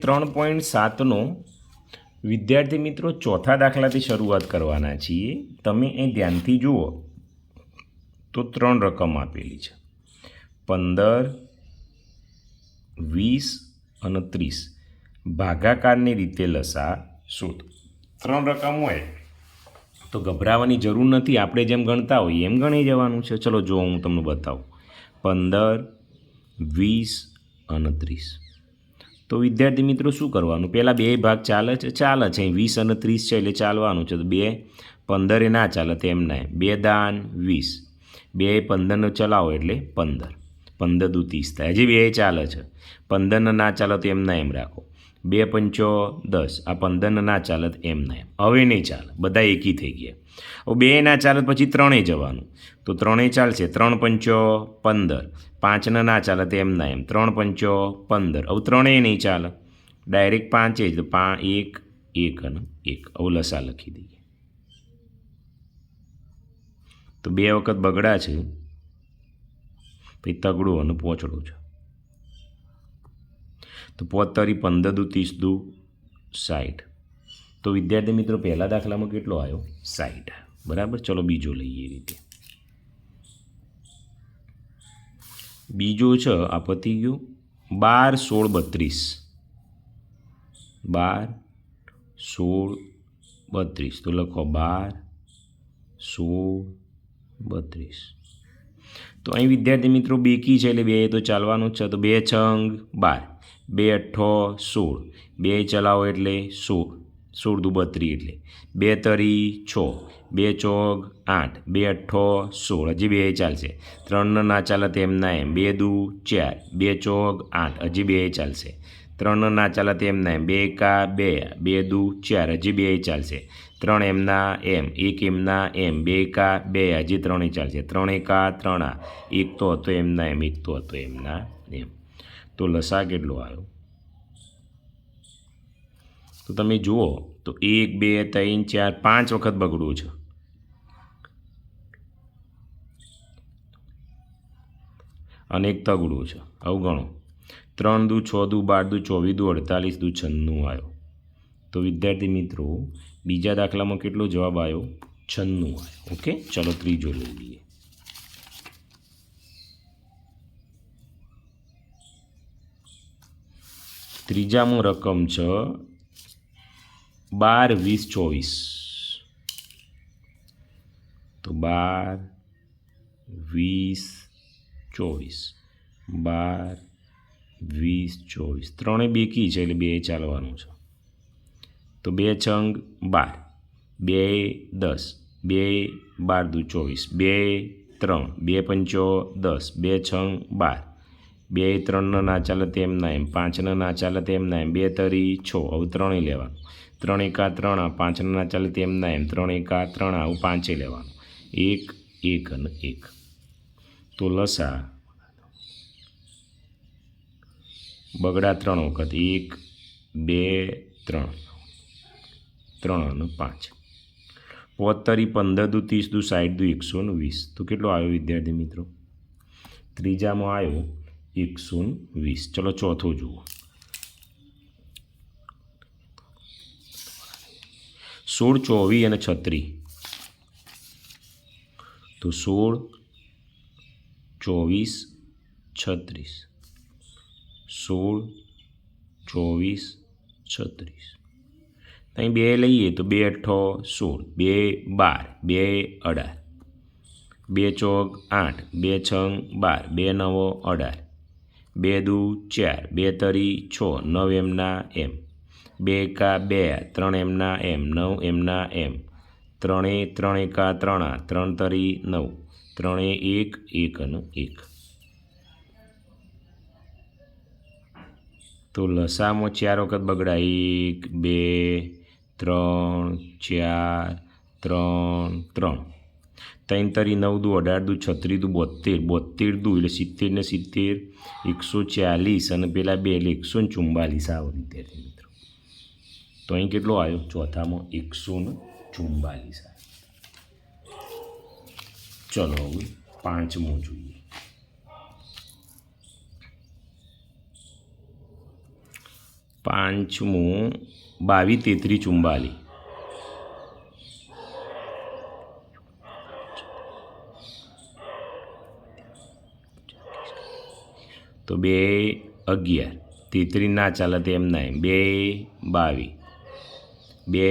ત્રણ પોઈન્ટ સાતનો વિદ્યાર્થી મિત્રો ચોથા દાખલાથી શરૂઆત કરવાના છીએ. તમે એ ધ્યાનથી જુઓ. તો ત્રણ રકમ આપેલી છે. પંદર, વીસ અને ત્રીસ. ભાગાકારની રીતે લસા શોધ. ત્રણ રકમ હોય. તો ગભરાવાની જરૂર નથી. આપણે જેમ ગણતા હોઈએ એમ ગણી જવાનું છે. ચલો જો હું તમને બતાવું. પંદર, વીસ અને ત્રીસ. તો વિદ્યાર્થી મિત્રો શું કરવાનું? પહેલાં બે ભાગ ચાલે છે ચાલે છે. વીસ અને ત્રીસ છે એટલે ચાલવાનું છે. તો બે પંદરે ના ચાલે તો એમ ના બે દાન વીસ. બે પંદરનો ચલાવો એટલે પંદર. પંદર દુ ત્રીસ થાય. હજી બે ચાલે છે. પંદરને ના ચાલે તો એમ ના એમ રાખો. બે પંચો દસ. આ પંદરને ના ચાલે તો એમ ના એમ હવે નહીં ચાલે. બધા એકી થઈ ગયા. હવે બે ના ચાલે પછી ત્રણેય જવાનું. તો ત્રણેય ચાલશે. ત્રણ પંચો પંદર. પાંચને ના ચાલે તો એમ ના એમ. ત્રણ પંચો પંદર. હવે ત્રણેય નહીં ચાલે. ડાયરેક્ટ પાંચે જ. તો પા એક એક અને એક. આવું લસા લખી દઈએ. તો બે વખત બગડા છે. પછી તગડું અને પોચડું છે. તો પોતરી, પંદર દુ, ત્રીસ દુ સાઠ તો વિદ્યાર્થી મિત્રો, પહેલા દાખલામાં કેટલો આવ્યો? સાઠ બરાબર? ચલો બીજો લઈએ એ રીતે. બીજો છે, આ પતી ગયું. બાર, સોળ, બત્રીસ. બાર, સોળ, બત્રીસ. તો લખો બાર, સોળ, બત્રીસ. તો અહીં વિદ્યાર્થી મિત્રો બેકી છે એટલે બે તો ચાલવાનું જ છે. તો બે છંગ, બાર. બે, અઠ્ઠો, સોળ. બે ચલાવો એટલે સોળ. સોળ દુ બત્રી એટલે. બે તરી છ, બે ચોગ આઠ, બે અઠ્ઠો સોળ. હજી બે ચાલશે. ત્રણ ના ચાલે તેમ ના એમ. બે દુ ચાર, બે ચોગ આઠ. હજી બે ચાલશે. ત્રણ ના ચાલે તેમ ના એમ. બે એકા બે બે દુ ચાર. હજી બે ચાલશે. ત્રણ એમના એમ. એક એમના એમ. બે એકા બે, હજી ત્રણેય ચાલશે. ત્રણ એકા ત્રણ આ. એક તો હતો એમના એમ. એક તો હતો એમના એમ. તો લસા કેટલો આવ્યો? તો તમે જુઓ, તો એક, બે, ત્રણ, ચાર, પાંચ વખત બગડવું છે. અને એક તગડું છે. આવું ત્રણ દુ, છ દુ, બાર દુ, ચોવીસ દુ, અડતાલીસ દુ, છન્નું આવ્યો. તો વિદ્યાર્થી મિત્રો, બીજા દાખલામાં કેટલો જવાબ આવ્યો? છન્નું આવ્યો. ઓકે? ચલો ત્રીજો લઈ લઈએ. ત્રીજામાં રકમ છે બાર વીસ ચોવીસ. તો બાર વીસ ચોવીસ. બાર વીસ ચોવીસ. ત્રણેય બેકી છે એટલે બે ચાલવાનું છે. તો બે છંગ બાર. બે દસ. બે બાર દુ ચોવીસ. બે ત્રણ. બે પંચો દસ. બે છંગ બાર. બે ત્રણનો ના ચાલે તેમ ના એમ. પાંચનો ના ચાલે તેમ ના એમ. બે તરી છ. હવે ત્રણેય લેવાનું. ત્રણ એકા ત્રણ, આ પાંચના ચાલે તેમના એમ ત્રણ એકા ત્રણ આવું પાંચે લેવાનું. એક એક અને એક. તો લસા. બગડા ત્રણ વખત. એક, બે, ત્રણ. ત્રણ અને પાંચ. પોતરી પંદર દુ ત્રીસ દુ સાઠ દુ એકસો ને વીસ. તો કેટલો આવ્યો વિદ્યાર્થી મિત્રો? ત્રીજામાં આવ્યો એકસો ને વીસ. ચલો ચોથો જુઓ. સોળ, ચોવીસ અને છત્રીસ. તો સોળ, ચોવીસ, છત્રીસ. સોળ, ચોવીસ, છત્રીસ. અહીં બે લઈએ તો બે અઠ્ઠો સોળ, બે બાર, બે અઢાર. બે ચોક આઠ, બે છંગ બાર, બે નવો અઢાર. બે દુ ચાર, બે તરી છ, નવ એમના એમ. બે એકા બે, ત્રણ એમના એમ, નવ એમના એમ. ત્રણે ત્રણ એકા ત્રણા, ત્રણ તરી નવ. ત્રણે એક એક અને એક. તો લસામાં ચાર વખત બગડા એક, બે, ત્રણ, ચાર, ત્રણ ત્રણ. ત્રણ તરી નવ દુ, અઢાર દુ, છત્રી દુ બોતેર બોતેર દુ એટલે સિત્તેર ને સિત્તેર, એકસો ચાલીસ અને પેલા બે એટલે એકસો ચુમ્બાલીસ આવે મિત્રો તો અહીં કેટલો આવ્યો ચોથામાં એકસો ને ચુમ્બાલીસ આવ્યો ચલો હવે પાંચમો જોઈએ. પાંચમું બાવીસ તેત્રીસ ચુમ્બાલી તો બે અગિયાર. તેત્રીસ ના ચાલે તેમ ના એમ બે બાવીસ. બે.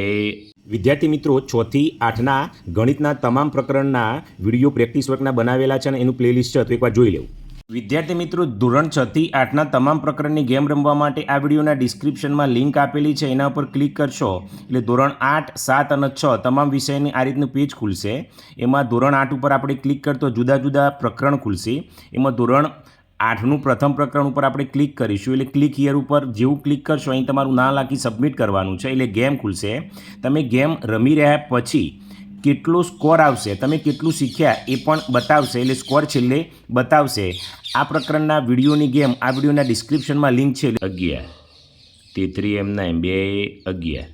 વિદ્યાર્થી મિત્રો છથી આઠના ગણિતના તમામ પ્રકરણના વીડિયો પ્રેક્ટિસ વર્કના બનાવેલા છે અને એનું પ્લેલિસ્ટ છે તો એકવાર જોઈ લેવું. વિદ્યાર્થી મિત્રો ધોરણ છથી આઠના તમામ પ્રકરણની ગેમ રમવા માટે આ વિડીયોના ડિસ્ક્રિપ્શનમાં લિંક આપેલી છે એના ઉપર ક્લિક કરશો. એટલે ધોરણ આઠ સાત અને છ તમામ વિષયની આ રીતનું પેજ ખુલશે. એમાં ધોરણ આઠ ઉપર આપણે ક્લિક કરતો જુદા જુદા પ્રકરણ ખુલશે. એમાં ધોરણ આઠનું પ્રથમ પ્રકરણ ઉપર આપણે ક્લિક કરીશું. એટલે ક્લિક હિયર ઉપર જેવું ક્લિક કરશો, અહીં તમારું ના લાખી સબમિટ કરવાનું છે. એટલે ગેમ ખુલશે. તમે ગેમ રમી રહ્યા પછી કેટલો સ્કોર આવશે, તમે કેટલું શીખ્યા એ પણ બતાવશે. એટલે સ્કોર છેલ્લે બતાવશે. આ પ્રકરણના વિડીયોની ગેમ આ વિડીયોના ડિસ્ક્રિપ્શનમાં લિંક છે. અગિયાર, તેત્રી એમના એમ, બે અગિયાર.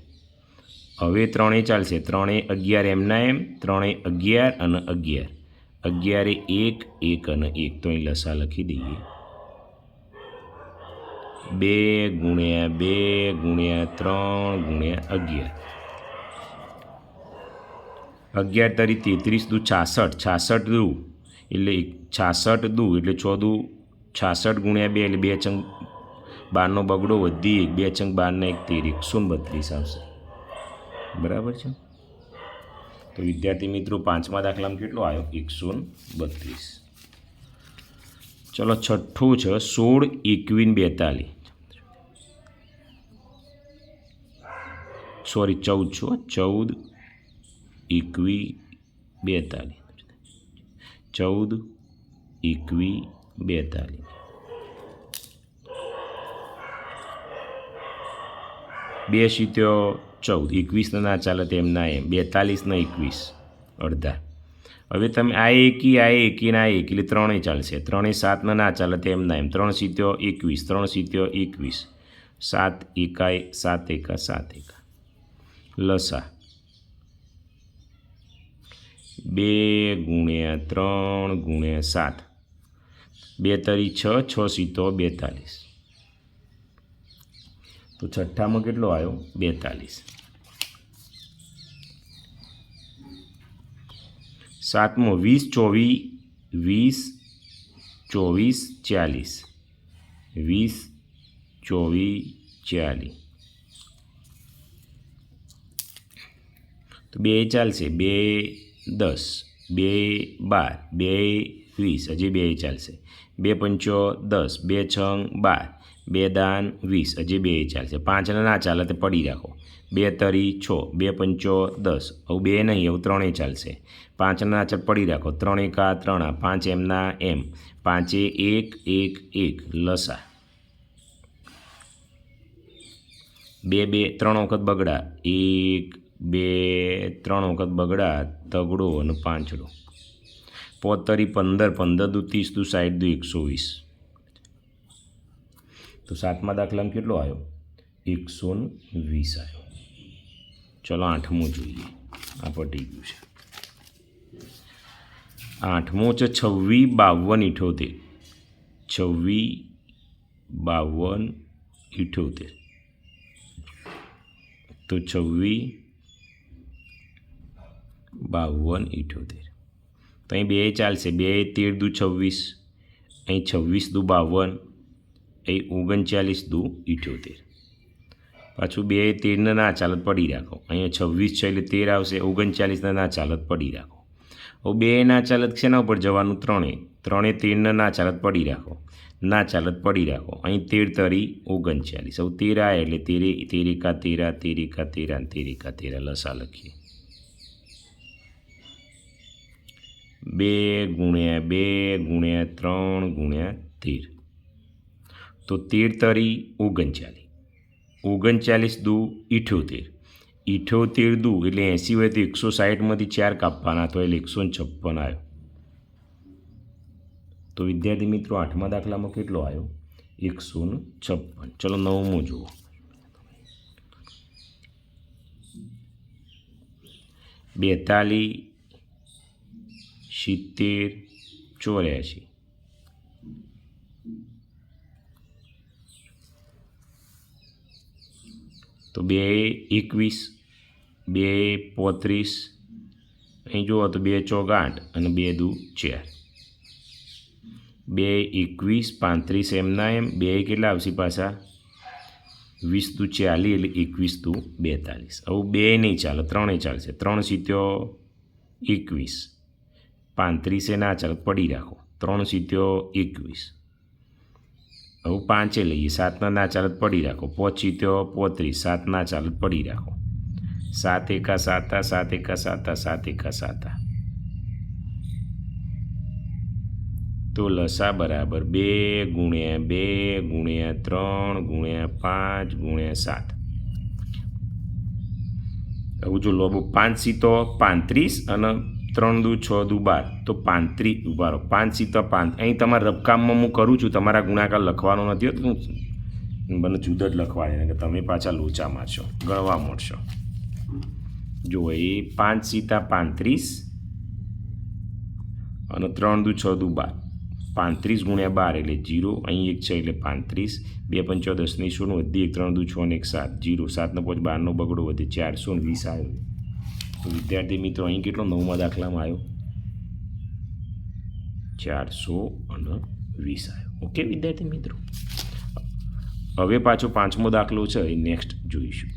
હવે ત્રણે ચાલશે. ત્રણે અગિયાર એમના એમ ત્રણે અગિયાર અને અગિયાર. અગિયારે એક એક અને એક. તો અહીં લસા લખી દઈએ. બે ગુણ્યા બે ગુણ્યા ત્રણ ગુણ્યા અગિયાર. અગિયાર તારી તેત્રીસ દુ છાસઠ. છાસઠ દુ એટલે છાસઠ દુ એટલે ચોદું છાસઠ ગુણ્યા બે એટલે બે ચંગ બારનો બગડો વધી એક, બે ચંગ બારના એક તેર. એકસો બત્રીસ આવશે. બરાબર છે? તો વિદ્યાર્થી મિત્રો, પાંચમા દાખલામાં કેટલો આવ્યો? એકસો બત્રીસ. ચલો છઠ્ઠું છે, સોળ એકવીન બેતાલીસ. સોરી ચૌદ છો, ચૌદ એકવી બેતાલીસ. ચૌદ એકવી બેતાલીસ. બે સિત્યો ચૌદ એકવીસને ના ચાલે તેમ ના એમ. બેતાલીસને એકવીસ. અડધા. હવે તમે આ એકી આ એકી ને આ એક, એટલે ત્રણેય ચાલશે. ત્રણેય સાતને ના ચાલે તેમના એમ. ત્રણ સિત્યો એકવીસ, ત્રણ સિત્યો એકવીસ. સાત એકાય, સાત એકા સાત એકા. લસા. બે ગુણ્યા ત્રણ ગુણ્યા સાત. બે તરી છ છ સીતો બેતાલીસ. તો છઠ્ઠામાં કેટલો આવ્યો? બેતાલીસ. સાતમો, વીસ ચોવીસ વીસ, ચોવીસ, ચાલીસ. વીસ ચોવીસ ચાલીસ. તો બે ચાલશે. બે, દસ. બે, બાર. બે વીસ, હજી બે ચાલશે. બે પંચો દસ, બે છંગ બાર, બે દાન વીસ, હજી બે ચાલશે. પાંચને ના ચાલે તો પડી રાખો. બે તરી છ, બે પંચો દસ હવે બે નહીં હવે ત્રણેય ચાલશે. પાંચના ના ચાલ પડી રાખો. ત્રણ એકા ત્રણા, પાંચ એમના એમ. પાંચે એક એક એક, લસા. બે બે, ત્રણ વખત બગડા. એક, બે, ત્રણ વખત બગડા, તગડો અને પાંચડો. પોતરી પંદર પંદર દુ ત્રીસ દુ સાઠ દુ એકસો વીસ. તો સાતમા દાખલામાં કેટલો આવ્યો? એકસો વીસ આવ્યો. ચલો આઠમું જોઈએ. આ પટી ગયું છે. આઠમો છે છવ્વીસ બાવન, ઇઠોતેર. છવ્વીસ બાવન, ઇઠોતેર. તો છવ્વીસ બાવન, ઇઠોતેર. તો અહીં બે ચાલશે. બે તેર દુ છવ્વીસ. અહીં છવ્વીસ દુ બાવન. અહીં ઓગણચાલીસ દુ ઇઠ્યોતેર. પાછું બે તેરને ના ચાલત પડી રાખો. અહીંયા છવ્વીસ છે એટલે તેર આવશે. ઓગણચાલીસને ના ચાલત પડી રાખો. હવે બે ના ચાલત શેના ઉપર જવાનું? ત્રણે. ત્રણે તેરને ના ચાલત પડી રાખો. ના ચાલત પડી રાખો. અહીં તેર તરી ઓગણચાલીસ. હવે તેર આવે એટલે તેરે, તેર એકા તેરા, તેર તેરા તેર તેરા લસા લખીએ. બે ગુણ્યા બે ગુણ્યા ત્રણ ગુણ્યા તેર. તો તેર તરી ઓગણચાલીસ. ઓગણચાલીસ દુ ઇઠ્યોતેર. ઇઠ્યોતેર દુ એટલે એંસી હોય તો એકસો સાઠમાંથી ચાર કાપવાના તો એટલે એકસો છપ્પન આવ્યો. તો વિદ્યાર્થી મિત્રો, આઠમા દાખલામાં કેટલો આવ્યો? એકસો છપ્પન. ચલો નવમો જુઓ. બેતાલીસ સિત્તેર ચોર્યાસી. તો બે એકવીસ, બે પોત્રીસ, અહીં જુઓ તો બે ચોક આઠ અને બે દુ ચાર. બે એકવીસ પાંત્રીસ એમના એમ, બે કેટલા આવશે પાછા? વીસ તું ચાલીસ એટલે એકવીસ તું બેતાલીસ. આવું બે નહીં ચાલે, ત્રણેય ચાલશે. ત્રણ સિત્યો એકવીસ. પાંત્રીસે ના ચાલે પડી રાખો. ત્રણ સિત્યો એકવીસ. હવે પાંચે લઈએ. સાતના ના ચાલત પડી રાખો. પોચ સિત્યો પોત્રીસ. સાતના ચાલત પડી રાખો. સાત એકા સાતા, સાત એકા સાતા, સાત એકા સાતા. તો લસા બરાબર બે ગુણ્યા બે ગુણ્યા ત્રણ ગુણ્યા પાંચ ગુણ્યા સાત. હવે જો લોબો પાંચ સીતો પાંત્રીસ અને ત્રણ દુ, છ દુ, બાર. તો પાંત્રીસ ઊભા રહો. પાંચ સીતા પાંચ. અહીં તમારા રબકામમાં હું કરું છું, તમારા ગુણાકાર લખવાનો નથી હોતો મને જુદા જ લખવા કે તમે પાછા લોચામાં છો, ગણવા મળશો. જો એ પાંચ સીતા પાંત્રીસ અને ત્રણ દુ, છ દુ, બાર. પાંત્રીસ ગુણ્યા બાર એટલે જીરો, અહીં એક છે એટલે પાંત્રીસ બે પંચો દસની શૂન્ય વધી એક, ત્રણ દુ, છ ને એક, સાત. જીરો, સાતનો પાંચ બારનો બગડો વધે, ચારસો ને વીસ આવ્યો વિદ્યાર્થી મિત્રો, અહીં કેટલો નવમા દાખલામાં આવ્યો? ચારસો અને વીસ આવ્યો. ઓકે, વિદ્યાર્થી મિત્રો? હવે પાછો પાંચમો દાખલો છે એ નેક્સ્ટ જોઈશું.